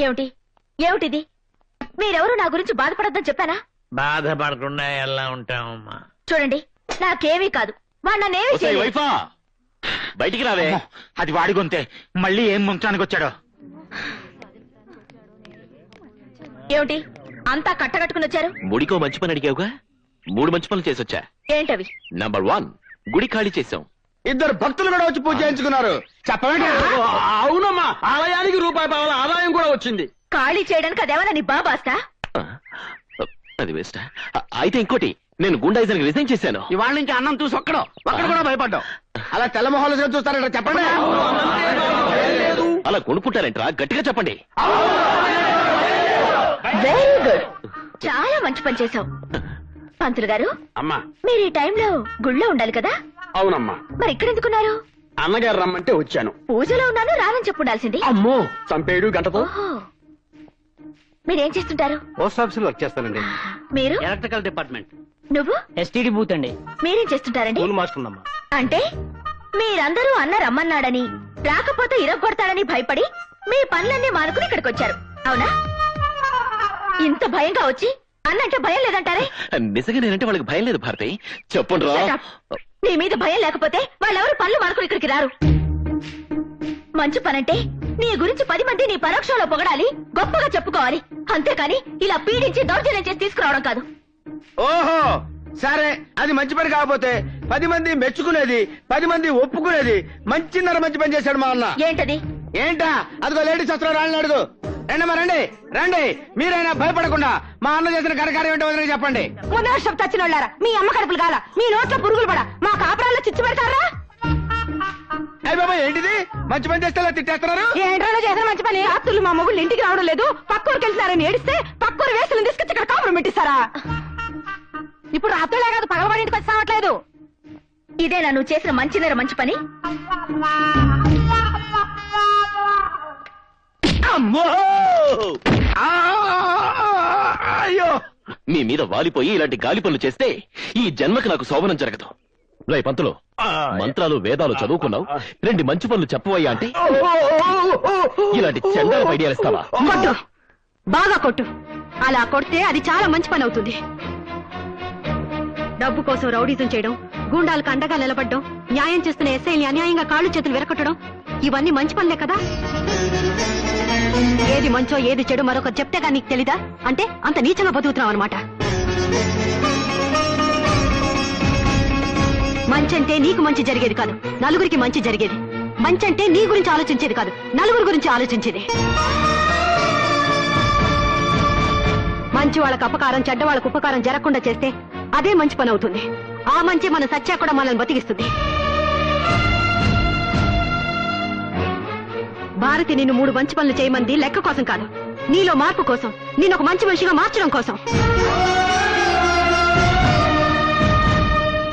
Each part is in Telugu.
ఏమిటి? ఏమిటిది? మీరెవరు నా గురించి బాధపడొద్దని చెప్పానా బాధపడకుండా ఎలా ఉంటామమ్మా చూడండి నాకేమీ కాదు. వాడు నన్నేమీ ఒసేయ్ చేయలేదు. వైఫా! బయటికి రావే. అది వాడి గొంతే. మళ్ళీ ఏం ముంచానికి వచ్చాడో? ఏమిటి? అంతా కట్టకట్టుకుని వచ్చారు? ముడికో మంచి పని అడిగావుగా? మూడు మంచి పనులు చేసొచ్చా? ఏంటవి? నంబర్ వన్ గుడి ఖాళీ చేసాం ఇద్దరు భక్తులు కూడా వచ్చి పూజ చేయించుకున్నారు. చెప్పండి అవునమ్మా. ఆలయానికి రూపాయి పావాల ఆదాయం కూడా వచ్చింది. ఖాళీ చేయడానికి అదేమన్నా నీ బాబాస్తా అది వేస్ట్ అయితే ఇంకోటి నేను గుండాయిజానికి రిజైన్ చేశాను. ఇవాళ నుంచి అన్నం చూసి ఒక్కడు ఒక్కడ కూడా భయపడ్డావు. అలా తెల్ల మొహాలు చూస్తారంట చెప్పండి. అలా కొనుక్కుంటారేంట్రా గట్టిగా చెప్పండి. వెరీ గుడ్ చాలా మంచి పని చేశావు. పంతులు గారు అమ్మా. మీరు ఈ టైంలో గుళ్ళో ఉండాలి కదా? అవునమ్మా. మరి ఇక్కడ ఎందుకున్నారు అన్నగారు రమ్మంటే వచ్చాను. పూజలో ఉన్నాను రానని చెప్పు ఉండాల్సింది అమ్మో చంపేడు గంటతో. ఓహో. మీరేం చేస్తుంటారు? పోస్ట్ ఆఫీస్లో వర్క్ చేస్తానండి. మీరు? Electrical department. నువ్వు? ఎస్టీడీ బూత్ అండి. మీరేం చేస్తుంటారండి? అంటే మీరందరూ అన్న రమ్మన్నాడని రాకపోతే ఇరగొడతాడని భయపడి మీ పనులన్నీ మానుకుని ఇక్కడికి వచ్చారు అవునా? ఇంత భయంగా వచ్చి అన్నంటే భయం లేదంటారే? నిజంగా నేనంటే వాళ్ళకి భయం లేదు భారతి. చెప్పండి Shut up. నీ మీద భయం లేకపోతే వాళ్ళెవరు పనులు మానుకుని ఇక్కడికి రారు? మంచి పనంటే నీ గురించి పది మంది నీ పరోక్షంలో పొగడాలి గొప్పగా చెప్పుకోవాలి. అంతేకాని ఇలా పీడించి దౌర్జన్యం చేసి తీసుకురావడం కాదు. ఓహో! సరే అది మంచి పని కాకపోతే పది మంది మెచ్చుకునేది పది మంది ఒప్పుకునేది మంచిన్నర మంచి పని చేశాడు మా అన్న. ఏంటది? ఏంటా? అదిగో లేడీస్ వస్త్రం రాని అడుగు. రండమ్మా రండి రండి. మీరైనా భయపడకుండా మా అన్న చేసిన కరకారం ఏంటో వదిలేసి చెప్పండి. ముందు వర్షం తచ్చిన వాళ్ళారా మీ అమ్మ కడుపులు కాల మీ నోట్లో పురుగులు పడ? మా కాపురాల్లో చిచ్చు పెడతారా? అయ్య బాబా ఏంటిది? మంచి పని చేస్తే తిట్టేస్తున్నారు? ఏంట్రా చేసిన మంచి పని? రాత్రులు మా మొగుళ్ళు ఇంటికి రావడం లేదు. పక్కూరికి వెళ్తున్నారని ఏడిస్తే పక్కూరు వేసులు తీసుకొచ్చి ఇక్కడ కాపురం పెట్టిస్తారా? ఇప్పుడు రాత్రులే కాదు పగలవాడి ఇంటికి వచ్చి రావట్లేదు. ఇదేనా నువ్వు చేసిన మంచి నేర మంచి పని? అమ్మో! ఆ! అయ్యో! మీ మీద వాలిపోయి ఇలాంటి గాలి పనులు చేస్తే ఈ జన్మకి నాకు శోభనం జరగదు. రై పంతులు మంత్రాలు వేదాలు చదువుకున్నావు? రెండు మంచి పనులు చెప్పవయ్యా అంటే? ఇలాంటి చెండాల ఐడియాలు ఇస్తావా? కొట్టు! బాగా కొట్టు! అలా కొడితే అది చాలా మంచి పని అవుతుంది. డబ్బు కోసం రౌడీజం చేయడం గూండాలకు అండగా నిలబడడం న్యాయం చేస్తున్న ఎస్ఐని అన్యాయంగా కాళ్ళు చేతులు విరగొట్టడం ఇవన్నీ మంచి పనులే కదా? ఏది మంచో ఏది చెడు మరొకరు చెప్తే కానీ నీకు తెలీదా? అంటే అంత నీచంగా బతుకుతున్నావు అనమాట మంచంటే నీకు మంచి జరిగేది కాదు నలుగురికి మంచి జరిగేది. మంచంటే నీ గురించి ఆలోచించేది కాదు నలుగురి గురించి ఆలోచించేది. మంచి వాళ్ళకు అపకారం చెడ్డ వాళ్ళకు ఉపకారం జరగకుండా చేస్తే అదే మంచి పని అవుతుంది. ఆ మంచి మన సత్యా కూడా మనల్ని బతికిస్తుంది. భారతి నిన్ను మూడు మంచి పనులు చేయమంది లెక్క కోసం కాదు. నీలో మార్పు కోసం నేను ఒక మంచి మనిషిగా మార్చడం కోసం.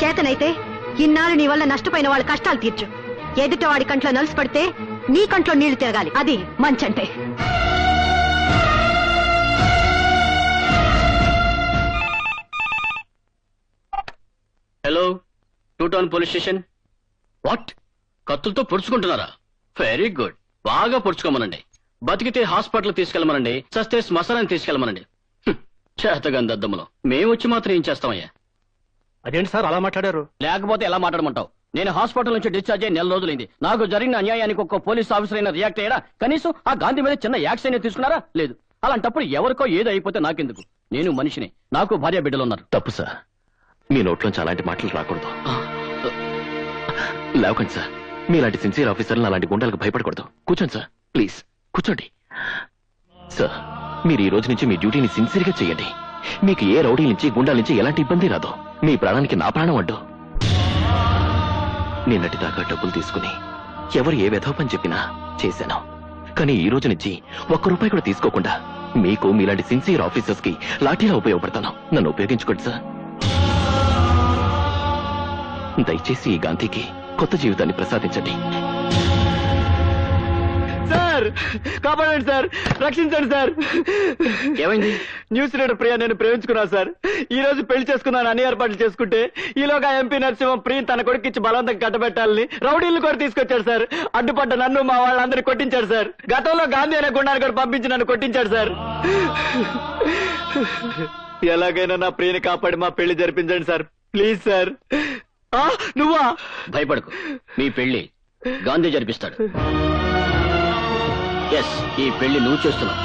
చేతనైతే ఇన్నాళ్ళు నీ వల్ల నష్టపోయిన వాళ్ళ కష్టాలు తీర్చు. ఎదుట వాడి కంట్లో నలుసు పడితే నీ కంట్లో నీళ్ళు తిరగాలి. అది మంచంటే. Hello two town police station what కత్తులతో పొడుచుకుంటున్నారా? వెరీ గుడ్ బాగా పొడుచుకోమనండి. బతికితే హాస్పిటల్ తీసుకెళ్ళమనండి. చస్తే శ్మశానానికి తీసుకెళ్ళమనండి. చేతగాని మేము వచ్చి మాత్రం ఏం చేస్తామయ్యా? అదేంటి సార్ అలా మాట్లాడారు? లేకపోతే ఎలా మాట్లాడమంటావు? నేను హాస్పిటల్ నుంచి డిశ్చార్జ్ అయ్యి నెల రోజులైంది. నాకు జరిగిన అన్యాయానికి ఒక్క పోలీస్ ఆఫీసర్ అయినా రియాక్ట్ అయ్యారా కనీసం ఆ గాంధీ మీద చిన్న యాక్షన్ అయినా తీసుకున్నారా? లేదు. అలాంటప్పుడు ఎవరికో ఏదో అయిపోతే నాకెందుకు? నేను మనిషిని. నాకు భార్య బిడ్డలు ఉన్నారు తప్పు సార్. మీ నోట్లోంచి అలాంటి మాటలు రాకూడదు. లేవకండి సార్. మీలాంటి సిన్సియర్ ఆఫీసర్లు అలాంటి గుండాలకు భయపడకూడదు. కూర్చోండి సార్. ప్లీజ్ కూర్చోండి. సార్ మీరు ఈ రోజు నుంచి మీ డ్యూటీని సిన్సియర్గా చేయండి. మీకు ఏ రౌడీ నుంచి గుండాల నుంచి ఎలాంటి ఇబ్బంది రాదు. మీ ప్రాణానికి నా ప్రాణం అంటూ. నిన్నటి దాకా డబ్బులు తీసుకుని ఎవరు ఏ విధవ చెప్పినా చేశాను. కానీ ఈ రోజు నుంచి ఒక్క రూపాయి కూడా తీసుకోకుండా మీకు మీలాంటి సిన్సియర్ ఆఫీసర్స్కి లాఠీలా ఉపయోగపడతాను. నన్ను ఉపయోగించుకోండి సార్. దయచేసి ఈ గాంధీకి కొత్త జీవితాన్ని ప్రసాదించండి. సార్ కాపాడండి సార్ రక్షించండి సార్. ఏమైంది? న్యూస్ రీడర్ ప్రియ నేను ప్రేమించుకున్నా సార్. ఈ రోజు పెళ్ళి చేసుకున్నాను అన్ని ఏర్పాట్లు చేసుకుంటే ఈలోగా ఎంపీ నరసింహం ప్రియ తన కొడుకిచ్చి బలవంతం కట్టబెట్టాలని రౌడీలు కూడా తీసుకొచ్చాడు సార్. అడ్డుపడ్డ నన్ను మా వాళ్ళందరినీ కొట్టించాడు సార్. గతంలో గాంధీ అనే గుండాన్ని కూడా పంపించి నన్ను కొట్టించాడు సార్. ఎలాగైనా నా ప్రియని కాపాడి మా పెళ్ళి జరిపించండి సార్. Please sir. నువ్వా? భయపడకు. మీ పెళ్ళి గాంధీ జరిపిస్తాడు. ఎస్ ఈ పెళ్ళి నువ్వు చేస్తున్నావు.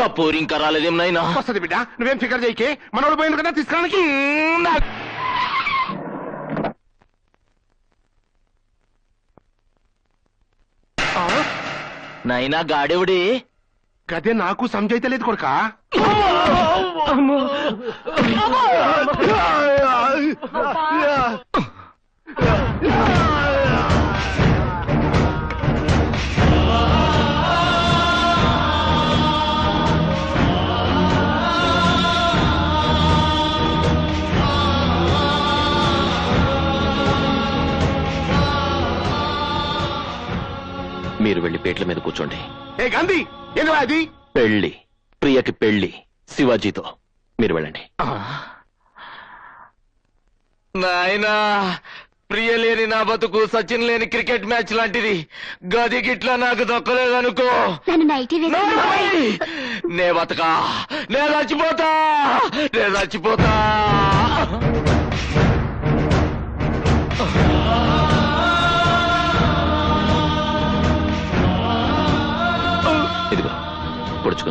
గప్పూరి ఇంకా రాలేదేం నాయనా? వస్తుంది బిడ్డ నువ్వేం ఫికర్ చేయకే? మనోడు పోయింది కదా తీసుకురానికి? నాయనా గాడెవడే? గదే నాకు సంజయితే లేదు కొడుక? మీరు వెళ్ళి పేట్ల మీద కూర్చోండి. ఏ గాంధీ అది పెళ్ళి ప్రియకి పెళ్ళి శివాజీతో మీరు వెళ్ళండి. నాయనా ప్రియ లేని నా బతుకు సచిన్ లేని క్రికెట్ మ్యాచ్ లాంటిది. గది గిట్లా నాకు దక్కలేదనుకో. నే బతకా నే చచ్చిపోతా నే చచ్చిపోతా.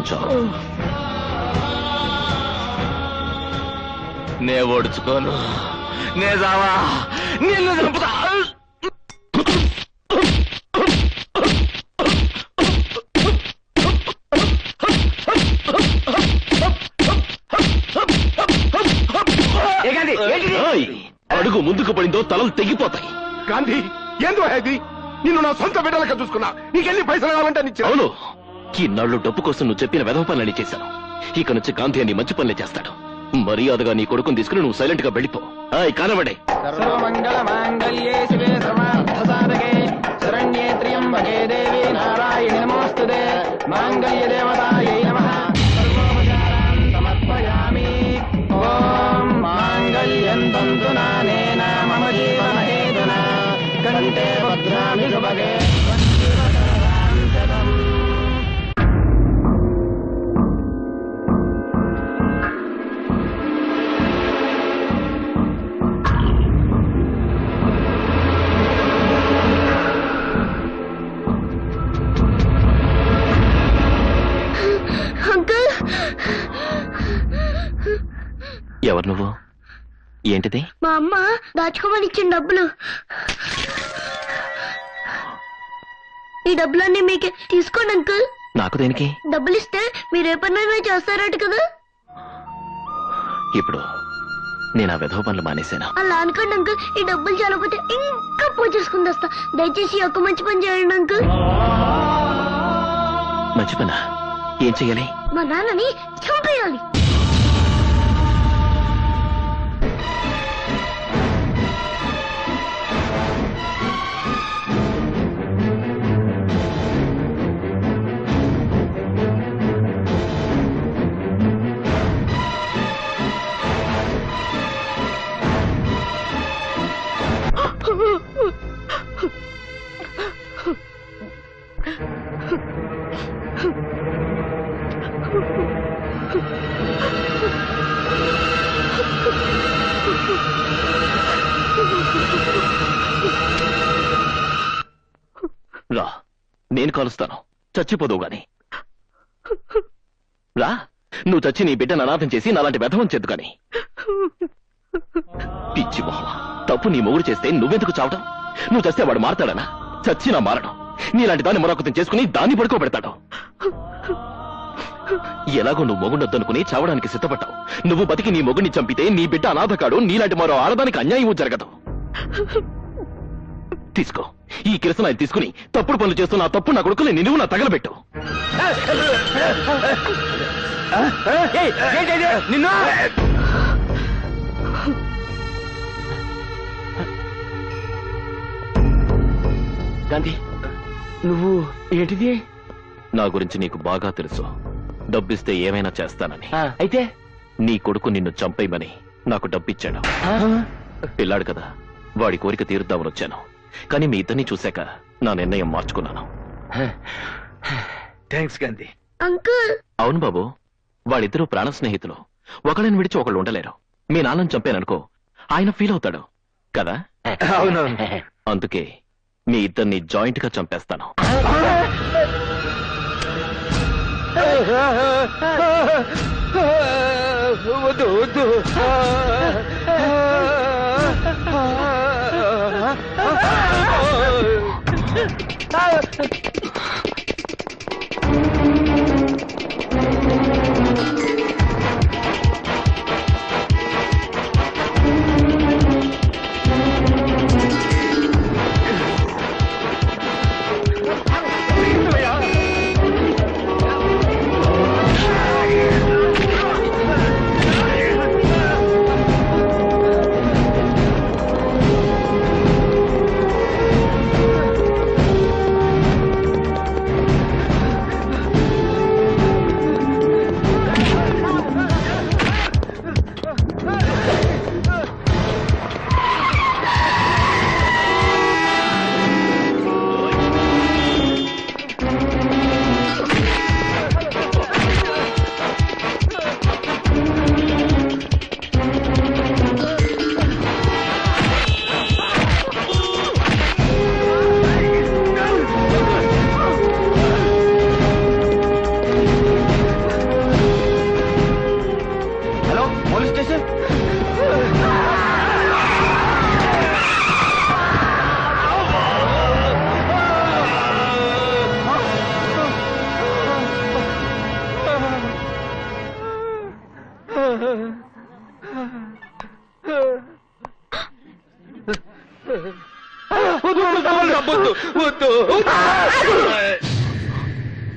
పొడుచుకొని నే ఓడుచుకోను. నే జావా. నిన్ను చంపుతా! అడుగు ముందుకు పడిందో తలలు తెగిపోతాయి. గాంధీ ఏందో అది నిన్ను నా సొంత బిడ్డలక చూసుకున్నా. నీకెన్ని పైసలు కావాలంటే అవును. ఈనాళ్ళు డబ్బు కోసం నువ్వు చెప్పిన వెధవ పనులని చేశాను. ఇక నుంచి గాంధీ అని మంచి పనులే చేస్తాడు. మర్యాదగా నీ కొడుకుని తీసుకుని నువ్వు సైలెంట్గా వెళ్ళిపో. ఆయ్ సర్వమంగళ మాంగళ్యే అంకుల్. ఎవరు నువ్వు? ఏంటిది? మా అమ్మ దాచుకోమని ఇచ్చిన డబ్బులు. ఈ డబ్బులన్నీ మీకే తీసుకోండి అంకుల్. నాకు దేనికి? డబ్బులు ఇస్తే మీరు ఏ పని చేస్తారట కదా. ఇప్పుడు నేను ఆ వెధవ పనులు మానేశాను. అలా అనుకోండి అంకుల్. ఈ డబ్బులు చాలకపోతే ఇంకా పూజ చేసుకుని వస్తా. దయచేసి ఒక్క మంచి పని చేయండి అంకుల్. మంచి పనా? ఏం చెయ్యాలి? మా నాన్నని చంపేయాలి. రా నేను కలుస్తాను. చచ్చిపోదు గాని. రా నువ్వు చచ్చి నీ బిడ్డను అనాథం చేసి నాలాంటి వ్యధవం చేద్దు గాని. పిచ్చి మొహమ తప్పు నీ మొగుడు చేస్తే నువ్వెందుకు చావటం? నువ్వు చేస్తే వాడు మారతాడనా? చచ్చినా మారడం. నీలాంటి దాన్ని మరొకతం చేసుకుని దాన్ని పడుకోబెడతాడు. ఎలాగో నువ్వు మొగుండొద్దనుకుని చావడానికి సిద్ధపడ్డావు. నువ్వు బతికి నీ మొగుడిని చంపితే నీ బిడ్డ అనాథ కాడు నీలాంటి మరో ఆడదానికి అన్యాయం జరగదు. తీసుకో. ఈ కిరసనాయి తీసుకుని తప్పుడు పనులు చేస్తున్న ఆ తప్పుడు నా కొడుకుని నిలువు నా తగలబెట్టు. నిన్ను! గాంధీ నువ్వు ఏంటిది? నా గురించి నీకు బాగా తెలుసు. డబ్బిస్తే ఏమైనా చేస్తానని. అయితే? నీ కొడుకు నిన్ను చంపేయమని నాకు డబ్బిచ్చాడు. పిల్లాడు కదా వాడి కోరిక తీరుద్దామని వచ్చాను. కానీ మీ ఇద్దరిని చూశాక నా నిర్ణయం మార్చుకున్నాను. థ్యాంక్స్ గాంధీ. అంకుల్! అవును బాబు వాళ్ళిద్దరూ ప్రాణ స్నేహితులు. ఒకళ్ళని విడిచి ఒకళ్ళు ఉండలేరు. మీ నాన్నని చంపాననుకో ఆయన ఫీల్ అవుతాడు. కదా? అందుకే మీ ఇద్దరిని జాయింట్గా చంపేస్తాను వద్దు వద్దు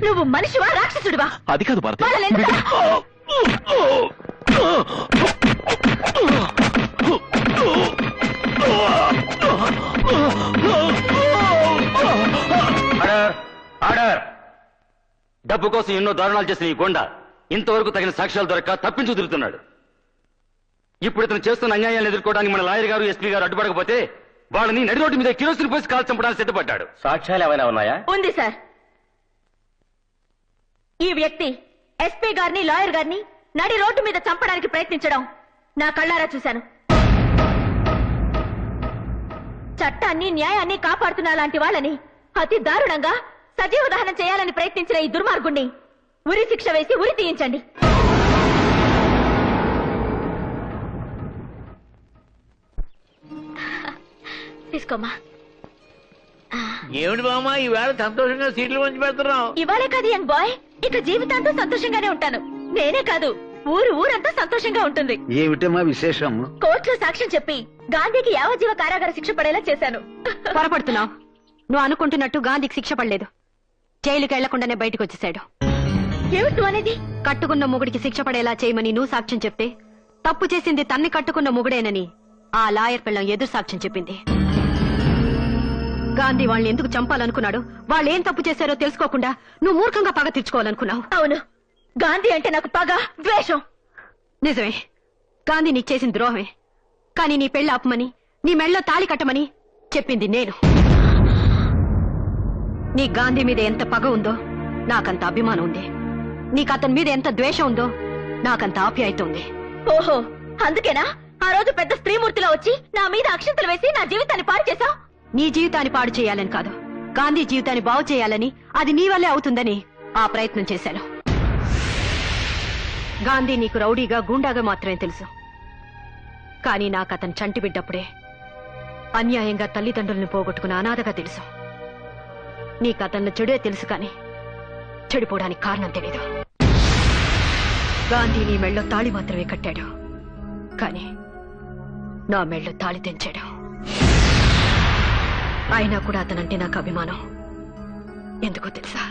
నువ్వు మనిషివా రాక్షసుడివా? అది కాదు భారతి. డబ్బు కోసం ఎన్నో దారుణాలు చేసిన ఈ కొండ ఇంతవరకు తగిన సాక్ష్యాలు దొరక్క తప్పించు తిరుగుతున్నాడు ఇప్పుడు ఇతను చేస్తున్న అన్యాయాలను ఎదుర్కోవడానికి మన లాయర్ గారు ఎస్పీ గారు అడ్డుపడకపోతే వాళ్ళని నడి రోడ్డు మీద కిరోసిన్ పోసి కాల్ చంపడానికి సిద్ధపడ్డాడు. సాక్ష్యాలు ఏమైనా ఉన్నాయా? ఉంది సార్. ఈ వ్యక్తి ఎస్పీ గారిని లాయర్ గారిని నడి రోడ్డు మీద చంపడానికి ప్రయత్నించడం నా కళ్ళారా చూశాను. చట్టాన్ని న్యాయాన్ని కాపాడుతున్న లాంటి వాళ్ళని అతి దారుణంగా సజీవ దహనం చేయాలని ప్రయత్నించిన ఈ దుర్మార్గుణ్ణి ఉరి శిక్ష వేసి ఉరి తీయించండి. తీసుకోమ్మా. ఏమిటి బామ్మ ఈవేళ సంతోషంగా సీట్లు పంచి పెడుతున్నావు? ఇవాళే కాదు యంగ్ బాయ్. ఇక జీవితాంతం సంతోషంగానే ఉంటాను. నేనే కాదు ఊరు ఊరంతా సంతోషంగా ఉంటుంది. ఏమిటమ్మా విశేషం? కోర్టులో సాక్ష్యం చెప్పి గాంధీకి యావజ్జీవ కారాగార శిక్ష పడేలా చేశాను. పొరపడుతున్నావు. నువ్వు అనుకుంటున్నట్టు గాంధీకి శిక్ష పడలేదు. జైలుకి వెళ్ళకుండానే బయటకు వచ్చేశాడు. ఏమిటి నువ్వు అనేది కట్టుకున్న మొగుడికి శిక్ష పడేలా చేయమని నువ్వు సాక్ష్యం చెప్తే తప్పు చేసింది తన్ని కట్టుకున్న మొగుడేనని ఆ లాయర్ పిల్లం ఎదురు సాక్ష్యం చెప్పింది. గాంధీ వాళ్ళని ఎందుకు చంపాలనుకున్నాడు? వాళ్ళు ఏం తప్పు చేశారో తెలుసుకోకుండా నువ్వు మూర్ఖంగా పగ తీర్చుకోవాలనుకున్నావు. అవును. గాంధీ అంటే నాకు పగ ద్వేషం. నిజమే. గాంధీ నీకు చేసిన ద్రోహమే. కానీ నీ పెళ్ళి ఆపమని నీ మెళ్ళో తాళి కట్టమని చెప్పింది నేను. నీ గాంధీ మీద ఎంత పగ ఉందో నాకంత అభిమానం ఉంది. నీకు అతని మీద ఎంత ద్వేషం ఉందో నాకంత ఆప్యాయత ఉంది. ఓహో అందుకేనా? ఆ రోజు పెద్ద స్త్రీమూర్తిలో వచ్చి నా మీద అక్షంతలు వేసి నా జీవితాన్ని పాడు చేశావు? నీ జీవితాన్ని పాడు చేయాలని కాదు. గాంధీ జీవితాన్ని బాగు చేయాలని అది నీ వల్లే అవుతుందని ఆ ప్రయత్నం చేశాను. గాంధీ నీకు రౌడీగా గూండాగా మాత్రమే తెలుసు. కానీ నాకు అతను చంటి బిడ్డప్పుడే అన్యాయంగా తల్లిదండ్రుల్ని పోగొట్టుకున్న అనాథగా తెలుసు. నీకు అతను చెడే తెలుసు కానీ చెడిపోవడానికి కారణం తెలీదు. గాంధీ నీ మెళ్ళో తాళి మాత్రమే కట్టాడు. కానీ నా మెళ్ళో తాళి తెంచాడు. అయినా కూడా అతనంటే నాకు అభిమానం. ఎందుకో తెలుసా?